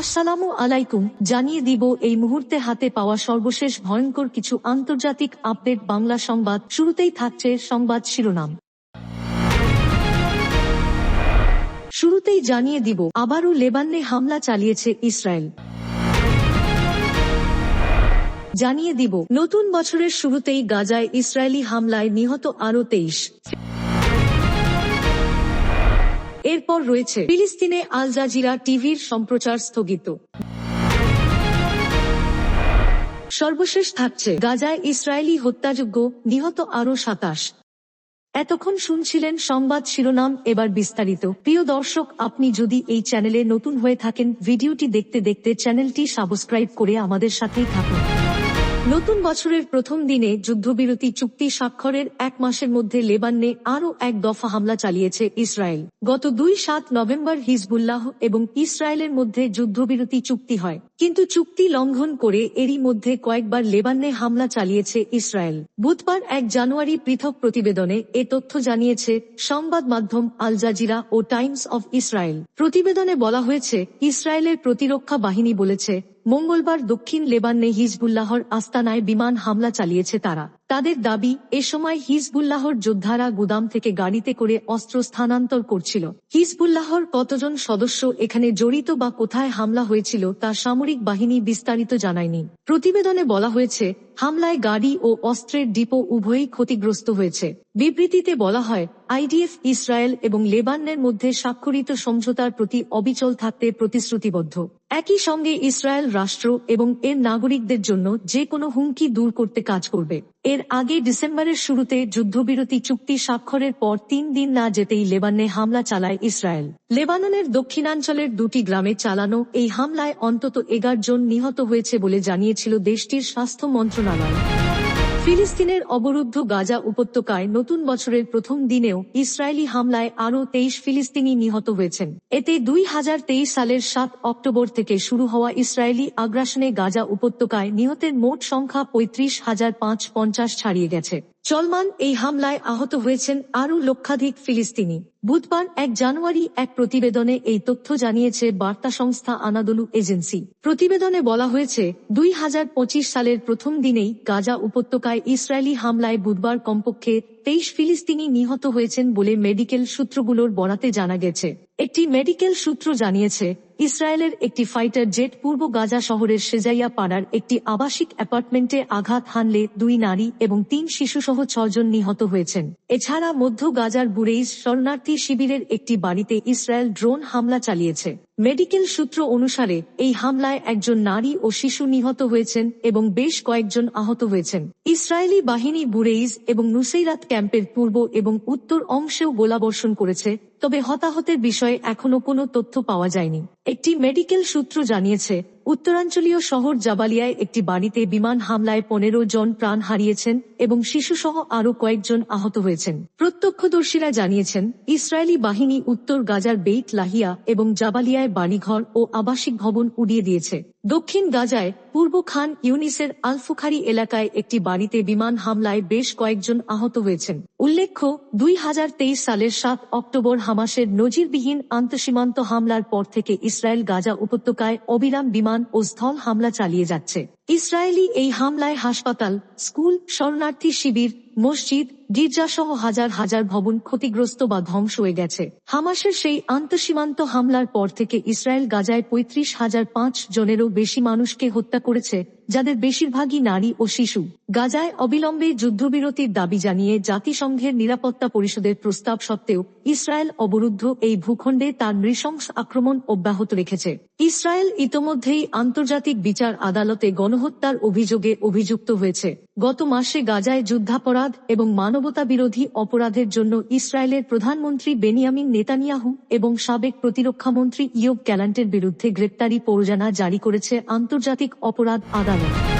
আসসালামু আলাইকুম, জানিয়ে দিব এই মুহূর্তে হাতে পাওয়া সর্বশেষ ভয়ঙ্কর কিছু আন্তর্জাতিক আপডেট বাংলা সংবাদ। শুরুতেই থাকছে সংবাদ শিরোনাম। শুরুতেই জানিয়ে দিব, আবারও লেবাননে হামলা চালিয়েছে ইসরায়েল। জানিয়ে দিব, নতুন বছরের শুরুতেই গাজায় ইসরায়েলি হামলায় নিহত আরও তেইশ। এরপর রয়েছে ফিলিস্তিনে আল জাজিরা টিভির সম্প্রচার স্থগিত। সর্বশেষ থাকছে গাজায় ইসরায়েলি হত্যাযোগ্য নিহত আরও সাতাশ। এতক্ষণ শুনছিলেন সংবাদ শিরোনাম, এবার বিস্তারিত। প্রিয় দর্শক, আপনি যদি এই চ্যানেলে নতুন হয়ে থাকেন, ভিডিওটি দেখতে দেখতে চ্যানেলটি সাবস্ক্রাইব করে আমাদের সাথেই থাকুন। নতুন বছরের প্রথম দিনে যুদ্ধবিরতি চুক্তি স্বাক্ষরের এক মাসের মধ্যে লেবাননে আরও এক দফা হামলা চালিয়েছে ইসরায়েল। গত দুই সাত নভেম্বর হিজবুল্লাহ এবং ইসরায়েলের মধ্যে যুদ্ধবিরতি চুক্তি হয়। কিন্তু চুক্তি লঙ্ঘন করে এরই মধ্যে কয়েকবার লেবাননে হামলা চালিয়েছে ইসরায়েল। বুধবার এক জানুয়ারি পৃথক প্রতিবেদনে এ তথ্য জানিয়েছে সংবাদ মাধ্যম আল জাজিরা ও টাইমস অফ ইসরায়েল। প্রতিবেদনে বলা হয়েছে, ইসরায়েলের প্রতিরক্ষা বাহিনী বলেছে মঙ্গলবার দক্ষিণ লেবাননে হিজবুল্লাহর আস্তানায় বিমান হামলা চালিয়েছে তারা। তাদের দাবি, এ সময় হিজবুল্লাহর যোদ্ধারা গুদাম থেকে গাড়িতে করে অস্ত্র স্থানান্তর করছিল। হিজবুল্লাহর কতজন সদস্য এখানে জড়িত বা কোথায় হামলা হয়েছিল তা সামরিক বাহিনী বিস্তারিত জানায়নি। প্রতিবেদনে বলা হয়েছে, হামলায় গাড়ি ও অস্ত্রের ডিপো উভয়ই ক্ষতিগ্রস্ত হয়েছে। বিবৃতিতে বলা হয়, আইডিএফ ইসরায়েল এবং লেবাননের মধ্যে স্বাক্ষরিত সমঝোতার প্রতি অবিচল থাকতে প্রতিশ্রুতিবদ্ধ। একই সঙ্গে ইসরায়েল রাষ্ট্র এবং এর নাগরিকদের জন্য যে কোনো হুমকি দূর করতে কাজ করবে। এর আগে ডিসেম্বরের শুরুতে যুদ্ধবিরতি চুক্তি স্বাক্ষরের পর তিন দিন না যেতেই লেবাননে হামলা চালায় ইসরায়েল। লেবাননের দক্ষিণাঞ্চলের দুটি গ্রামে চালানো এই হামলায় অন্তত এগারো জন নিহত হয়েছে বলে জানিয়েছিল দেশটির স্বাস্থ্য মন্ত্রণালয়। ফিলিস্তিনের অবরুদ্ধ গাজা উপত্যকায় নতুন বছরের প্রথম দিনেও ইসরায়েলি হামলায় আরও তেইশ ফিলিস্তিনি নিহত হয়েছেন। এতে দুই হাজার তেইশ সালের সাত অক্টোবর থেকে শুরু হওয়া ইসরায়েলি আগ্রাসনে গাজা উপত্যকায় নিহতের মোট সংখ্যা পঁয়ত্রিশ হাজার পাঁচ পঞ্চাশ ছাড়িয়ে গেছে। চলমান এই হামলায় আহত হয়েছেন আরও লক্ষাধিক ফিলিস্তিনি। বুধবার এক জানুয়ারি এক প্রতিবেদনে এই তথ্য জানিয়েছে বার্তা সংস্থা আনাদলু এজেন্সি। প্রতিবেদনে বলা হয়েছে, দুই হাজার পঁচিশ সালের প্রথম দিনেই গাজা উপত্যকায় ইসরায়েলি হামলায় বুধবার কমপক্ষে তেইশ ফিলিস্তিনি নিহত হয়েছেন বলে মেডিকেল সূত্রগুলোর বরাতে জানা গেছে। একটি মেডিকেল সূত্র জানিয়েছে ইসরায়েলের একটি ফাইটার জেট পূর্ব গাজা শহরের সেজাইয়া পাড়ার একটি আবাসিক অ্যাপার্টমেন্টে আঘাত হানলে দুই নারী এবং তিন শিশুসহ ছজন নিহত হয়েছেন। এছাড়া মধ্য গাজার বুরেইজ শরণার্থী শিবিরের একটি বাড়িতে ইসরায়েল ড্রোন হামলা চালিয়েছে। মেডিকেল সূত্র অনুসারে, এই হামলায় একজন নারী ও শিশু নিহত হয়েছেন এবং বেশ কয়েকজন আহত হয়েছেন। ইসরায়েলি বাহিনী বুরেইজ এবং নুসেইরাত ক্যাম্পের পূর্ব এবং উত্তর অংশেও গোলাবর্ষণ করেছে, তবে হতাহতের বিষয়ে এখনও কোনো তথ্য পাওয়া যায়নি। একটি মেডিকেল সূত্র জানিয়েছে, উত্তরাঞ্চলীয় শহর জাবালিয়ায় একটি বাড়িতে বিমান হামলায় পনেরো জন প্রাণ হারিয়েছেন এবং শিশুসহ আরও কয়েকজন আহত হয়েছেন। প্রত্যক্ষদর্শীরা জানিয়েছেন, ইসরায়েলি বাহিনী উত্তর গাজার বেইট লাহিয়া এবং জাবালিয়ায় বাড়িঘর ও আবাসিক ভবন উড়িয়ে দিয়েছে। দক্ষিণ গাজায় পূর্ব খান ইউনিসের আলফুখারি এলাকায় একটি বাড়িতে বিমান হামলায় বেশ কয়েকজন আহত হয়েছেন। উল্লেখ্য, দুই হাজার তেইশ সালের সাত অক্টোবর হামাসের নজিরবিহীন আন্তঃসীমান্ত হামলার পর থেকে ইসরায়েল গাজা উপত্যকায় অবিরাম বিমান ও স্থল হামলা চালিয়ে যাচ্ছে। ইসরায়েলি এই হামলায় হাসপাতাল স্কুল শরণার্থী শিবির মসজিদ, গির্জাসহ হাজার হাজার ভবন ক্ষতিগ্রস্ত বা ধ্বংস হয়ে গেছে। হামাসের সেই আন্তঃসীমান্ত হামলার পর থেকে ইসরায়েল গাজায় পঁয়ত্রিশ হাজার পাঁচ জনেরও বেশি মানুষকে হত্যা করেছে, যাদের বেশিরভাগই নারী ও শিশু। গাজায় অবিলম্বে যুদ্ধবিরতির দাবি জানিয়ে জাতিসংঘের নিরাপত্তা পরিষদের প্রস্তাব সত্ত্বেও ইসরায়েল অবরুদ্ধ এই ভূখণ্ডে তার নৃশংস আক্রমণ অব্যাহত রেখেছে। ইসরায়েল ইতোমধ্যেই আন্তর্জাতিক বিচার আদালতে গণহত্যার অভিযোগে অভিযুক্ত হয়েছে। গত মাসে গাজায় যুদ্ধাপরাধ এবং মানবতা বিরোধী অপরাধের জন্য ইসরায়েলের প্রধানমন্ত্রী বেনিয়ামিন নেতানিয়াহু এবং সাবেক প্রতিরক্ষামন্ত্রী ইয়োব ক্যালান্টের বিরুদ্ধে গ্রেপ্তারি পরোজানা জারি করেছে আন্তর্জাতিক অপরাধ আদালত।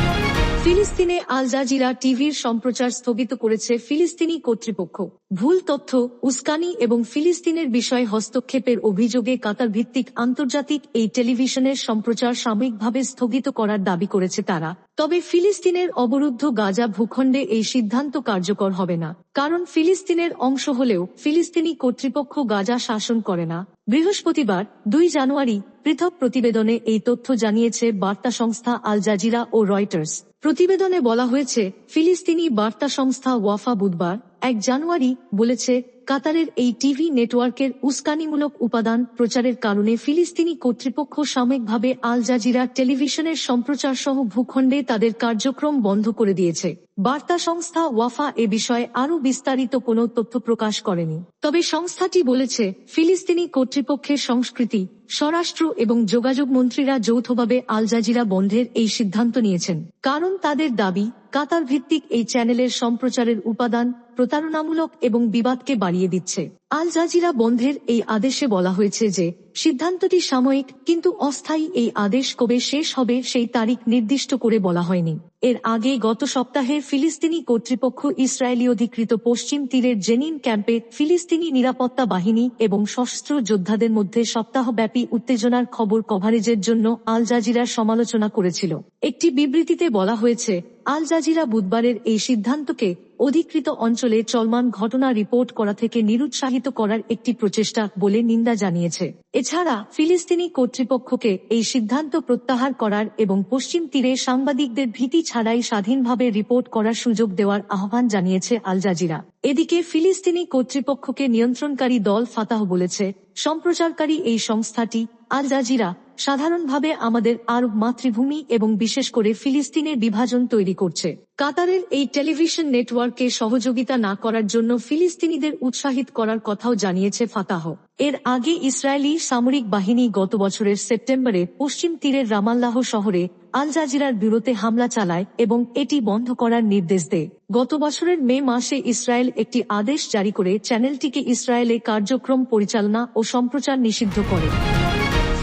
ফিলিস্তিনে আল জাজিরা টিভির সম্প্রচার স্থগিত করেছে ফিলিস্তিনি কর্তৃপক্ষ। ভুল তথ্য, উস্কানি এবং ফিলিস্তিনের বিষয়ে হস্তক্ষেপের অভিযোগে কাতার ভিত্তিক আন্তর্জাতিক এই টেলিভিশনের সম্প্রচার সাময়িকভাবে স্থগিত করার দাবি করেছে তারা। তবে ফিলিস্তিনের অবরুদ্ধ গাজা ভূখণ্ডে এই সিদ্ধান্ত কার্যকর হবে না। কারণ ফিলিস্তিনের অংশ হলেও ফিলিস্তিনি কর্তৃপক্ষ গাজা শাসন করে না। বৃহস্পতিবার, দুই জানুয়ারি, পৃথক প্রতিবেদনে এই তথ্য জানিয়েছে বার্তা সংস্থা আল জাজিরা ও রয়টার্স। প্রতিবেদনে বলা হয়েছে ফিলিস্তিনি বার্তা সংস্থা ওয়াফা বুধবার এক জানুয়ারি বলেছে, কাতারের এই টিভি নেটওয়ার্কের উস্কানিমূলক উপাদান প্রচারের কারণে ফিলিস্তিনি কর্তৃপক্ষ সাময়িকভাবে আল জাজিরা টেলিভিশনের সম্প্রচার সহ ভূখণ্ডে তাদের কার্যক্রম বন্ধ করে দিয়েছে। বার্তা সংস্থা ওয়াফা এ বিষয়ে আরও বিস্তারিত কোনো তথ্য প্রকাশ করেনি। তবে সংস্থাটি বলেছে, ফিলিস্তিনি কর্তৃপক্ষের সংস্কৃতি, স্বরাষ্ট্র এবং যোগাযোগ মন্ত্রীরা যৌথভাবে আল জাজিরা বন্ধের এই সিদ্ধান্ত নিয়েছেন। কারণ তাদের দাবি কাতার ভিত্তিক এই চ্যানেলের সম্প্রচারের উপাদান প্রতারণামূলক এবং বিবাদকে বাড়িয়ে দিচ্ছে। আল জাজিরা বন্ধের এই আদেশে বলা হয়েছে যে, সিদ্ধান্তটি সাময়িক, কিন্তু অস্থায়ী এই আদেশ কবে শেষ হবে সেই তারিখ নির্দিষ্ট করে বলা হয়নি। এর আগে গত সপ্তাহে ফিলিস্তিনি কর্তৃপক্ষ ইসরায়েলি অধিকৃত পশ্চিম তীরের জেনিন ক্যাম্পে ফিলিস্তিনি নিরাপত্তা বাহিনী এবং সশস্ত্র যোদ্ধাদের মধ্যে সপ্তাহব্যাপী উত্তেজনার খবর কভারেজের জন্য আল জাজিরার সমালোচনা করেছিল। একটি বিবৃতিতে বলা হয়েছে, আল জাজিরা বুধবারের এই সিদ্ধান্তকে অধিকৃত অঞ্চলে চলমান ঘটনা রিপোর্ট করা থেকে নিরুৎসাহিত করার একটি প্রচেষ্টা বলে নিন্দা জানিয়েছে। এছাড়া, ফিলিস্তিনি কর্তৃপক্ষকে এই সিদ্ধান্ত প্রত্যাহার করার এবং পশ্চিম তীরে সাংবাদিকদের ভীতি ছাড়াই স্বাধীনভাবে রিপোর্ট করার সুযোগ দেওয়ার আহ্বান জানিয়েছে আল জাজিরা। এদিকে, ফিলিস্তিনি কর্তৃপক্ষকে নিয়ন্ত্রণকারী দল ফাতাহ বলেছে। সম্প্রচারকারী এই সংস্থাটি আল জাজিরা সাধারণভাবে আমাদের আরব মাতৃভূমি এবং বিশেষ করে ফিলিস্তিনের বিভাজন তৈরি করছে। কাতারের এই টেলিভিশন নেটওয়ার্কে সহযোগিতা না করার জন্য ফিলিস্তিনিদের উৎসাহিত করার কথাও জানিয়েছে ফাতাহ। এর আগে ইসরায়েলি সামরিক বাহিনী গত বছরের সেপ্টেম্বরে পশ্চিম তীরের রামাল্লাহ শহরে আল জাজিরার বিরুদ্ধে হামলা চালায় এবং এটি বন্ধ করার নির্দেশ দেয়। গত বছরের মে মাসে ইসরায়েল একটি আদেশ জারি করে চ্যানেলটিকে ইসরায়েলে কার্যক্রম পরিচালনা ও সম্প্রচার নিষিদ্ধ করে।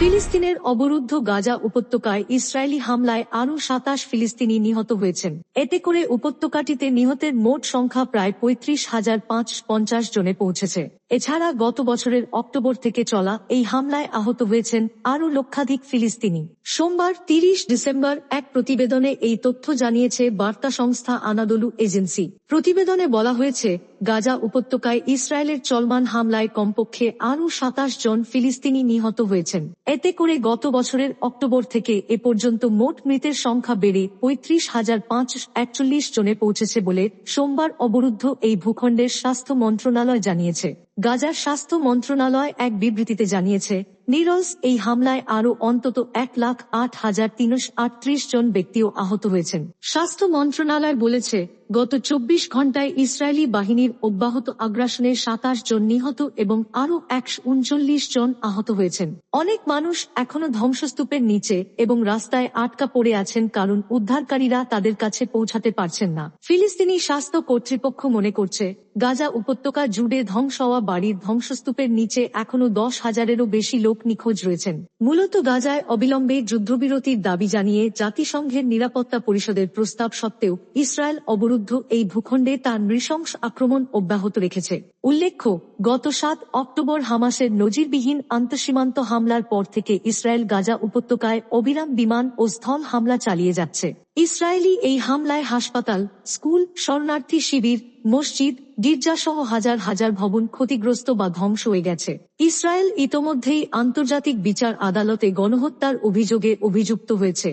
ফিলিস্তিনের অবরুদ্ধ গাজা উপত্যকায় ইসরায়েলি হামলায় আরও সাতাশ ফিলিস্তিনি নিহত হয়েছেন। এতে করে উপত্যকাটিতে নিহতের মোট সংখ্যা প্রায় পঁয়ত্রিশ হাজার পাঁচ পঞ্চাশ জনে পৌঁছেছে। এছাড়া গত বছরের অক্টোবর থেকে চলা এই হামলায় আহত হয়েছেন আরও লক্ষাধিক ফিলিস্তিনি। সোমবার তিরিশ ডিসেম্বর এক প্রতিবেদনে এই তথ্য জানিয়েছে বার্তা সংস্থা আনাদলু এজেন্সি। প্রতিবেদনে বলা হয়েছে গাজা উপত্যকায় ইসরায়েলের চলমান হামলায় কমপক্ষে আরও সাতাশ জন ফিলিস্তিনি নিহত হয়েছেন। এতে করে গত বছরের অক্টোবর থেকে এ পর্যন্ত মোট মৃতের সংখ্যা বেড়ে পঁয়ত্রিশ হাজার পাঁচ একচল্লিশ জনে পৌঁছেছে বলে সোমবার অবরুদ্ধ এই ভূখণ্ডের স্বাস্থ্য মন্ত্রণালয় জানিয়েছে। গাজার স্বাস্থ্য মন্ত্রণালয় এক বিবৃতিতে জানিয়েছে, নিরলস এই হামলায় আরও অন্তত এক লাখ আট হাজার তিনশো আটত্রিশ জন ব্যক্তিও আহত হয়েছেন। স্বাস্থ্য মন্ত্রণালয় বলেছে গত চব্বিশ ঘন্টায় ইসরায়েলি বাহিনীর অব্যাহত আগ্রাসনে সাতাশ জন নিহত এবং আরও একশো উনচল্লিশ জন আহত হয়েছেন। অনেক মানুষ এখনও ধ্বংসস্তূপের নিচে এবং রাস্তায় আটকা পড়ে আছেন কারণ উদ্ধারকারীরা তাদের কাছে পৌঁছাতে পারছেন না। ফিলিস্তিনি স্বাস্থ্য কর্তৃপক্ষ মনে করছে, গাজা উপত্যকা জুড়ে ধ্বংস হওয়া বাড়ির ধ্বংসস্তূপের নিচে এখনও দশ হাজারেরও বেশি লোক নিখোঁজ রয়েছেন। মূলত গাজায় অবিলম্বে যুদ্ধবিরতির দাবি জানিয়ে জাতিসংঘের নিরাপত্তা পরিষদের প্রস্তাব সত্ত্বেও ইসরায়েল অবরুদ্ধ এই ভূখণ্ডে তার নৃশংস আক্রমণ অব্যাহত রেখেছে। উল্লেখ্য, গত সাত অক্টোবর হামাসের নজিরবিহীন আন্তঃসীমান্ত হামলার পর থেকে ইসরায়েল গাজা উপত্যকায় অবিরাম বিমান ও স্থল হামলা চালিয়ে যাচ্ছে। ইসরায়েলি এই হামলায় হাসপাতাল, স্কুল, শরণার্থী শিবির, মসজিদ, গির্জাসহ হাজার হাজার ভবন ক্ষতিগ্রস্ত বা ধ্বংস হয়ে গেছে। ইসরায়েল ইতোমধ্যেই আন্তর্জাতিক বিচার আদালতে গণহত্যার অভিযোগে অভিযুক্ত হয়েছে।